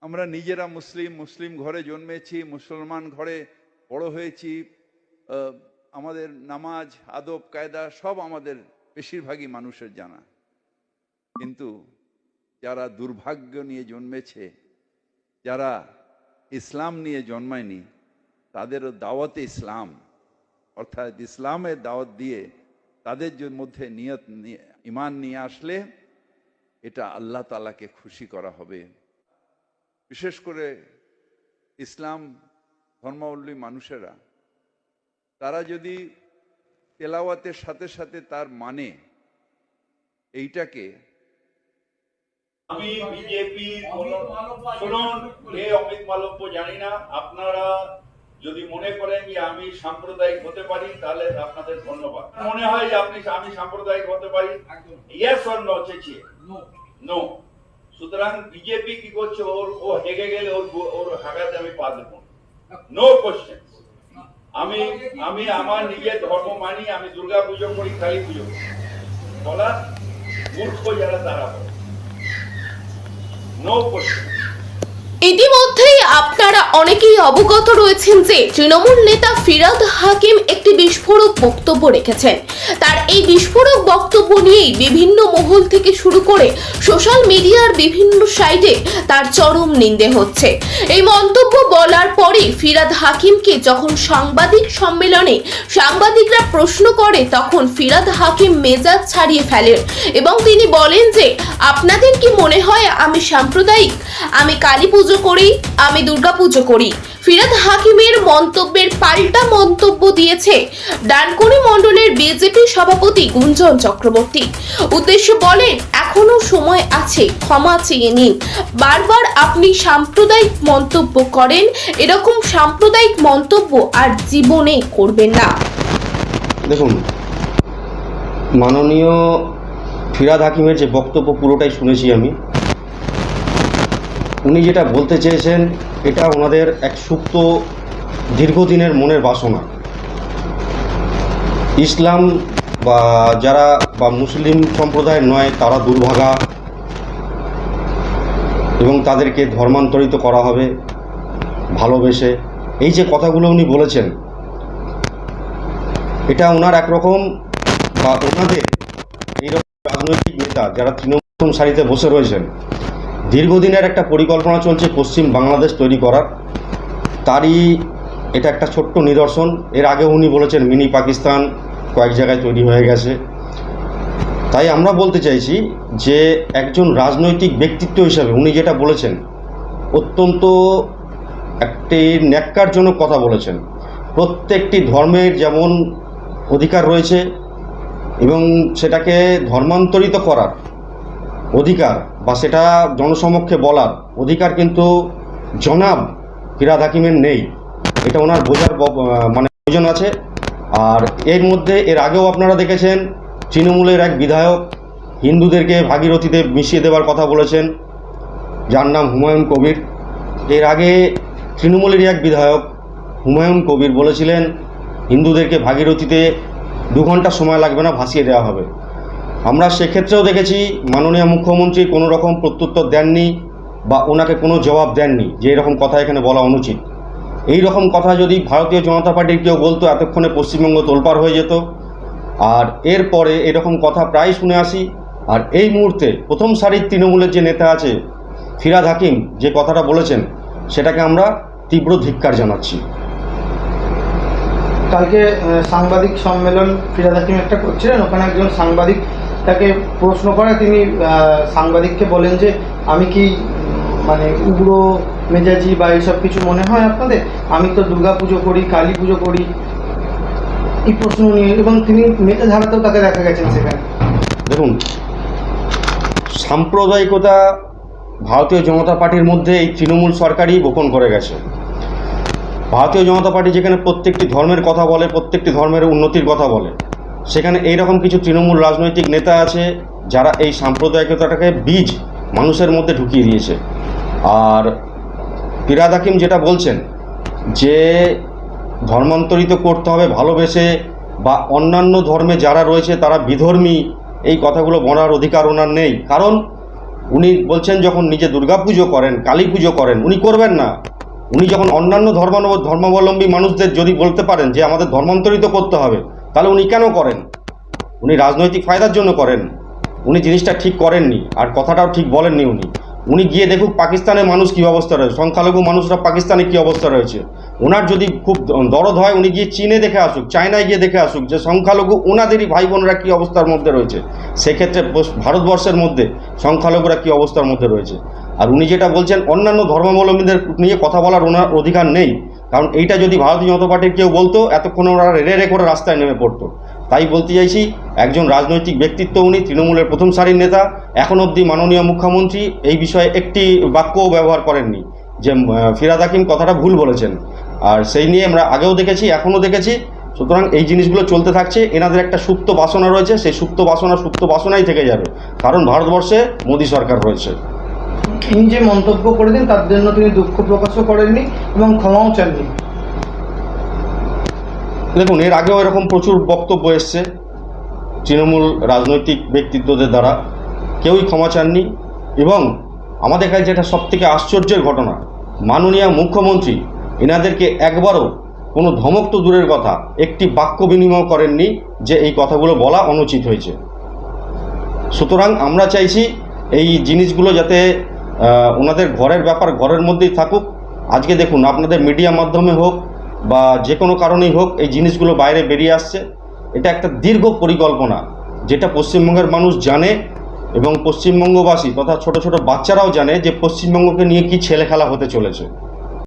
আমরা নিজেরা মুসলিম মুসলিম ঘরে জন্মেছি, মুসলমান ঘরে বড় হয়েছি আমাদের নামাজ, আদব, কায়দা সব আমাদের বেশিরভাগই মানুষের জানা। কিন্তু যারা দুর্ভাগ্য নিয়ে জন্মেছে, যারা ইসলাম নিয়ে জন্মায়নি, তাদেরও দাওয়াতে ইসলাম। অর্থাৎ ইসলামের দাওয়াত দিয়ে তাদের মধ্যে নিয়ত, নিয়ে- ইমান নিয়ে আসলে এটা আল্লাহ তালাকে খুশি করা হবে। বিশেষ করে ইসলাম ধর্মাবলম্বী মানুষেরা তারা যদি তেলাওয়াতের সাথে সাথে তার মানে এইটাকে আমি বিজেপি শুনুন কে অমিত মালব্য জানি না আপনারা যদি মনে করেন যে আমি সাম্প্রদায়িক হতে পারি তাহলে আপনাদের ধন্যবাদ। মনে হয় যে আপনি আমি সাম্প্রদায়িক হতে পারি? ইয়েস অর নো চেঁচিয়ে? নো সুতরাং বিজেপি কি করছে? ওর, ও হেগে গেলে ওর ওর হাগাতে আমি পা দেবো। নো কোশ্চেন আমি আমি আমার নিজের ধর্ম মানি, আমি দুর্গা পুজো করি কালী পুজো করি। বলা মূর্খ যারা তারা বলে। নো কোশ্চেন ইতিমধ্যেই আপনারা অনেকেই অবগত রয়েছেন যে তৃণমূল নেতা ফিরাদ হাকিম একটি বিস্ফোরক বক্তব্য রেখেছেন। তার এই বিস্ফোরক বক্তব্য নিয়েই বিভিন্ন মহল থেকে শুরু করে সোশ্যাল মিডিয়ার বিভিন্ন সাইটে তার চরম নিন্দে হচ্ছে। এই মন্তব্য বলার পরে ফিরাদ হাকিমকে যখন সাংবাদিক সম্মেলনে সাংবাদিকরা প্রশ্ন করে, তখন ফিরাদ হাকিম মেজাজ ছাড়িয়ে ফেলেন এবং তিনি বলেন যে, আপনাদের কি মনে হয় আমি সাম্প্রদায়িক? আমি কালী পুজো করি, আমি দুর্গা পুজো করি। ফিরাদ হাকিমের মন্তব্যের পাল্টা মন্তব্য দিয়েছে ডানকুনি মণ্ডলের বিজেপি সভাপতি গুঞ্জন চক্রবর্তী। উদ্দেশ্য বলেন, এখনও সময় আছে, ক্ষমা চেয়ে নিন। বারবার আপনি সাম্প্রদায়িক মন্তব্য করেন, এরকম সাম্প্রদায়িক মন্তব্য আর জীবনে করবেন না। দেখুন, মাননীয় ফিরাদ হাকিমের যে বক্তব্য পুরোটাই শুনেছি আমি। উনি যেটা বলতে চেয়েছেন, এটা ওনাদের এক সুপ্ত দীর্ঘদিনের মনের বাসনা। ইসলাম বা যারা বা মুসলিম সম্প্রদায়ের নয়, তারা দুর্ভাগা এবং তাদেরকে ধর্মান্তরিত করা হবে, ভালোবেসে। এই যে কথাগুলো উনি বলেছেন, এটা ওনার একরকম বা ওনাদের এইরকম রাজনৈতিক নেতা যারা তৃণমূল সারিতে বসে রয়েছেন দীর্ঘদিনের একটা পরিকল্পনা চলছে পশ্চিম বাংলাদেশ তৈরি করার। তারই এটা একটা ছোট্ট নিদর্শন। এর আগে উনি বলেছেন, মিনি পাকিস্তান কয়েক জায়গায় তৈরি হয়ে গেছে। তাই আমরা বলতে চাইছি যে একজন রাজনৈতিক ব্যক্তিত্ব হিসাবে উনি যেটা বলেছেন, অত্যন্ত একটি ন্যাক্কারজনক কথা বলেছেন। প্রত্যেকটি ধর্মের যেমন অধিকার রয়েছে এবং সেটাকে ধর্মান্তরিত করার অধিকার বা সেটা জনসমক্ষে বলার অধিকার কিন্তু জনাব ফিরাদ হাকিমের নেই। এটা ওনার বোঝার মানে প্রয়োজন আছে। আর এর মধ্যে, এর আগেও আপনারা দেখেছেন, তৃণমূলের এক বিধায়ক হিন্দুদেরকে ভাগীরথীতে মিশিয়ে দেওয়ার কথা বলেছেন। যার নাম হুমায়ুন কবির। এর আগে তৃণমূলেরই এক বিধায়ক হুমায়ুন কবির বলেছিলেন, হিন্দুদেরকে ভাগীরথীতে দু ঘণ্টা সময় লাগবে না, ভাসিয়ে দেওয়া হবে। আমরা সেক্ষেত্রেও দেখেছি মাননীয় মুখ্যমন্ত্রী কোনো রকম প্রত্যুত্তর দেননি বা ওনাকে কোনো জবাব দেননি যে এরকম কথা এখানে বলা অনুচিত। এই রকম কথা যদি ভারতীয় জনতা পার্টির কেউ বলতো, এতক্ষণে পশ্চিমবঙ্গ তোলপাড় হয়ে যেত। আর এরপরে এরকম কথা প্রায় শুনে আসি। আর এই মুহূর্তে প্রথম সারির তৃণমূলের যে নেতা আছে, ফিরাদ হাকিম যে কথাটা বলেছেন, সেটাকে আমরা তীব্র ধিক্কার জানাচ্ছি। কালকে সাংবাদিক সম্মেলন ফিরাদ হাকিম একটা করছিলেন। ওখানে একজন সাংবাদিক তাকে প্রশ্ন করে, তিনি সাংবাদিককে বলেন যে, আমি কি মানে উগ্র মেজাজি বা এইসব কিছু মনে হয় আপনাদের? আমি তো দুর্গা পুজো করি কালী পুজো করি। এই প্রশ্ন নিয়ে, এবং তিনি মেজাজ হারাতেও তাকে দেখা গেছেন সেখানে। দেখুন, সাম্প্রদায়িকতা ভারতীয় জনতা পার্টির মধ্যে এই তৃণমূল সরকারই বপন করে গেছে। ভারতীয় জনতা পার্টি যেখানে প্রত্যেকটি ধর্মের কথা বলে, প্রত্যেকটি ধর্মের উন্নতির কথা বলে সেখানে এই রকম কিছু তৃণমূল রাজনৈতিক নেতা আছে যারা এই সাম্প্রদায়িকতাটাকে বীজ মানুষের মধ্যে ঢুকিয়ে দিয়েছে। আর ফিরাদ হাকিম যেটা বলছেন যে ধর্মান্তরিত করতে হবে, ভালোবেসে বা অন্যান্য ধর্মে যারা রয়েছে তারা বিধর্মী, এই কথাগুলো বলার অধিকার ওনার নেই। কারণ উনি বলছেন যখন নিজে দুর্গা পুজো করেন কালী পুজো করেন, উনি করবেন না। উনি যখন অন্যান্য ধর্মানব ধর্মাবলম্বী মানুষদের যদি বলতে পারেন যে আমাদের ধর্মান্তরিত করতে হবে তাহলে উনি কেন করেন? উনি রাজনৈতিক ফায়দার জন্য করেন। উনি জিনিসটা ঠিক করেননি, আর কথাটাও ঠিক বলেননি উনি। উনি গিয়ে দেখুক পাকিস্তানের মানুষ কী অবস্থা রয়েছে, সংখ্যালঘু মানুষরা পাকিস্তানে কী অবস্থা রয়েছে। ওনার যদি খুব দরদ হয়, উনি গিয়ে চীনে দেখে আসুক, চায়নায় গিয়ে দেখে আসুক যে সংখ্যালঘু ওনাদেরই ভাই বোনরা কী অবস্থার মধ্যে রয়েছে। সেক্ষেত্রে ভারতবর্ষের মধ্যে সংখ্যালঘুরা কী অবস্থার মধ্যে রয়েছে। আর উনি যেটা বলছেন, অন্যান্য ধর্মাবলম্বীদের নিয়ে কথা বলার ওনার অধিকার নেই। কারণ এইটা যদি ভারতীয় জনতা পার্টির কেউ বলতো, এতক্ষণ ওরা রে রে করে রাস্তায় নেমে পড়তো। তাই বলতে চাইছি, একজন রাজনৈতিক ব্যক্তিত্ব উনি, তৃণমূলের প্রথম সারির নেতা, এখন অবধি মাননীয় মুখ্যমন্ত্রী এই বিষয়ে একটি বাক্যও ব্যবহার করেননি যে ফিরাদ হাকিম কথাটা ভুল বলেছেন। আর সেই নিয়ে আমরা আগেও দেখেছি, এখনও দেখেছি। সুতরাং এই জিনিসগুলো চলতে থাকছে। এনাদের একটা সুপ্ত বাসনা রয়েছে, সেই সুপ্ত বাসনা সুপ্ত বাসনাই থেকে যাবে। কারণ ভারতবর্ষে মোদী সরকার রয়েছে। ইনি যে মন্তব্য করেছেন, তার জন্য তিনি দুঃখ প্রকাশও করেননি এবং ক্ষমাও চাননি। দেখুন, এর আগেও এরকম প্রচুর বক্তব্য এসছে তৃণমূল রাজনৈতিক ব্যক্তিত্বদের দ্বারা। কেউই ক্ষমা চাননি এবং আমাদের কাছে যেটা সবথেকে আশ্চর্যের ঘটনা, মাননীয় মুখ্যমন্ত্রী এনাদেরকে একবারও কোনো ধমক তো দূরের কথা, একটি বাক্য বিনিময় করেননি যে এই কথাগুলো বলা অনুচিত হয়েছে। সুতরাং আমরা চাইছি এই জিনিসগুলো যাতে ওনাদের ঘরের ব্যাপার ঘরের মধ্যেই থাকুক। আজকে দেখুন, আপনাদের মিডিয়া মাধ্যমে হোক বা যে কোনো কারণেই হোক, এই জিনিসগুলো বাইরে বেরিয়ে আসছে। এটা একটা দীর্ঘ পরিকল্পনা, যেটা পশ্চিমবঙ্গের মানুষ জানে এবং পশ্চিমবঙ্গবাসী তথা ছোট ছোট বাচ্চারাও জানে যে পশ্চিমবঙ্গকে নিয়ে কি ছেলে খেলা হতে চলেছে।